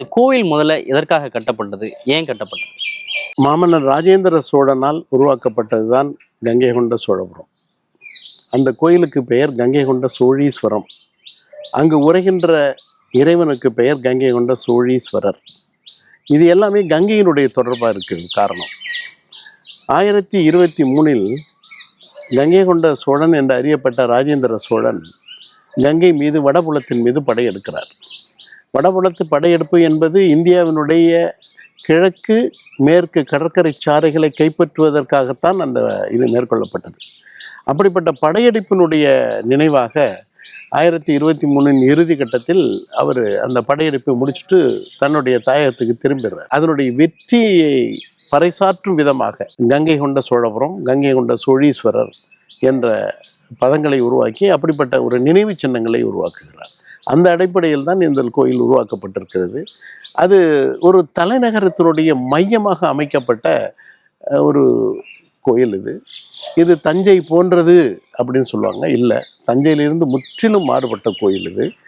இந்த கோவில் முதல்ல எதற்காக கட்டப்பட்டது? ஏன் கட்டப்பட்டது? மாமன்னர் ராஜேந்திர சோழனால் உருவாக்கப்பட்டதுதான் கங்கை கொண்ட சோழபுரம். அந்த கோயிலுக்கு பெயர் கங்கை கொண்ட சோழீஸ்வரம். அங்கு உரைகின்ற இறைவனுக்கு பெயர் கங்கை கொண்ட சோழீஸ்வரர். இது எல்லாமே கங்கையினுடைய தொடர்பாக இருக்குது காரணம். ஆயிரத்தி இருபத்தி மூணில் கங்கை கொண்ட சோழன் என்று அறியப்பட்ட ராஜேந்திர சோழன் கங்கை மீது வடபுலத்தின் மீது படையெடுக்கிறார் வடபுலத்து படையெடுப்பு என்பது இந்தியாவினுடைய கிழக்கு மேற்கு கடற்கரை சாறைகளை கைப்பற்றுவதற்காகத்தான் அந்த இது மேற்கொள்ளப்பட்டது. அப்படிப்பட்ட படையெடுப்பினுடைய நினைவாக ஆயிரத்தி இருபத்தி மூணின் இறுதி கட்டத்தில் அவர் அந்த படையெடுப்பை முடிச்சுட்டு தன்னுடைய தாயகத்துக்கு திரும்பிடுறார். அதனுடைய வெற்றியை பறைசாற்றும் விதமாக கங்கை கொண்ட சோழபுரம் கங்கை கொண்ட சோழீஸ்வரர் என்ற பதங்களை உருவாக்கி அப்படிப்பட்ட ஒரு நினைவு சின்னங்களை உருவாக்குகிறார். அந்த அடிப்படையில் தான் இந்த கோயில் உருவாக்கப்பட்டிருக்கிறது. அது ஒரு தலைநகரத்தினுடைய மையமாக அமைக்கப்பட்ட ஒரு கோயில் இது. இது தஞ்சை போன்றது அப்படின்னு சொல்லுவாங்க. இல்லை தஞ்சையிலிருந்து முற்றிலும் மாறுபட்ட கோயில் இது.